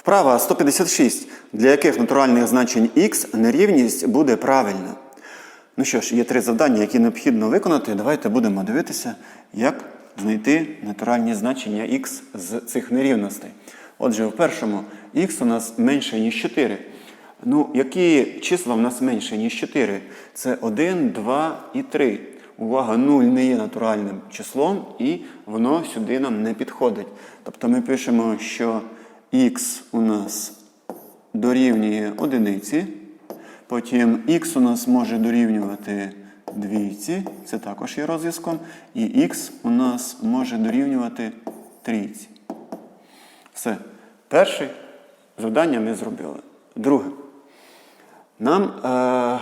Вправа 156. Для яких натуральних значень x нерівність буде правильна? Ну що ж, є три завдання, які необхідно виконати. Давайте будемо дивитися, як знайти натуральні значення x з цих нерівностей. Отже, в першому x у нас менше, ніж 4. Ну, які числа в нас менше, ніж 4? Це 1, 2 і 3. Увага, 0 не є натуральним числом, і воно сюди нам не підходить. Тобто ми пишемо, що x у нас дорівнює одиниці. Потім x у нас може дорівнювати двійці, це також є розв'язком. І x у нас може дорівнювати трійці. Все. Перше завдання ми зробили. Друге. Нам е,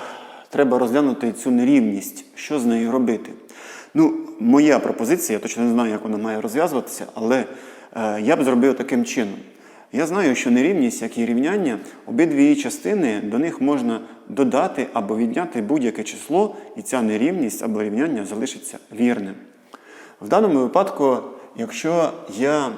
треба розглянути цю нерівність, що з нею робити. Ну, моя пропозиція, я точно не знаю, як вона має розв'язуватися, але е, я б зробив таким чином. Я знаю, що нерівність, як і рівняння, обидві частини до них можна додати або відняти будь-яке число, і ця нерівність або рівняння залишиться вірним. В даному випадку, якщо я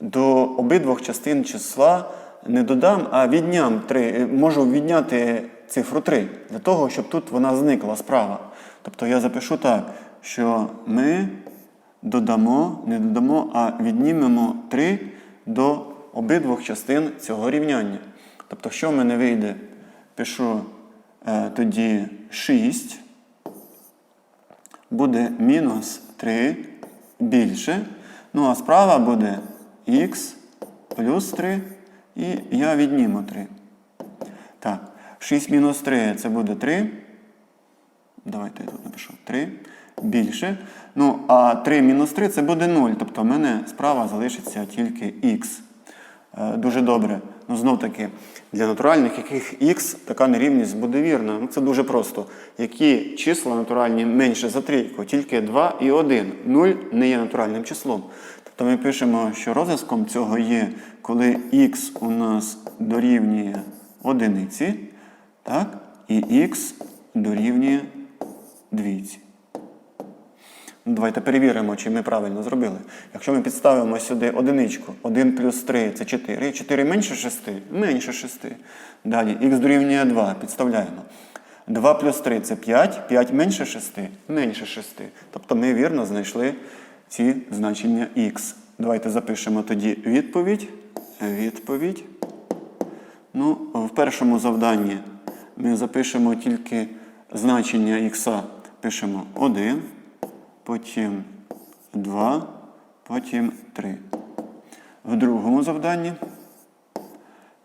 до обидвох частин числа не додам, а відням 3, можу відняти цифру 3 для того, щоб тут вона зникла справа. Тобто я запишу так, що ми додамо, не додамо, а віднімемо 3 до обидвох частин цього рівняння. Тобто, що в мене вийде? Пишу е, тоді 6 буде мінус 3 більше. Ну, а справа буде х плюс 3, і я відніму 3. Так, 6 мінус 3 це буде 3. Давайте я тут напишу 3 більше. Ну, а 3 мінус 3 це буде 0. Тобто в мене справа залишиться тільки х. Е, Дуже добре. Ну, знов таки, для натуральних, яких х така нерівність буде вірна. Ну, це дуже просто. Які числа натуральні менше за трійку? Тільки 2 і 1. 0 не є натуральним числом. Тобто ми пишемо, що розв'язком цього є, коли х у нас дорівнює одиниці, так? і х дорівнює двійці. Ну, Давайте перевіримо, чи ми правильно зробили. Якщо ми підставимо сюди одиничку, 1 плюс 3 це 4. 4 менше 6? Менше 6. Далі х дорівнює 2. Підставляємо. 2 плюс 3 це 5. 5 менше 6? Менше 6. Тобто ми вірно знайшли ці значення х. Давайте запишемо тоді відповідь. Відповідь. Ну, в першому завданні ми запишемо тільки значення х. Пишемо 1 потім 2, потім 3. В другому завданні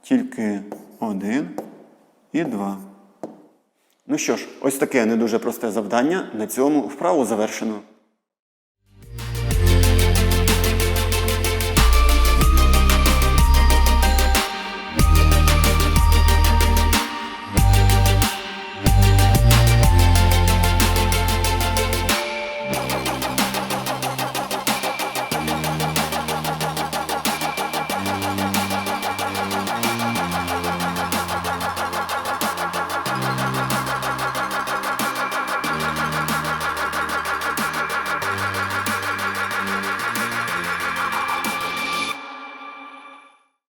тільки 1 і 2. Ну що ж, ось таке не дуже просте завдання. На цьому вправу завершено.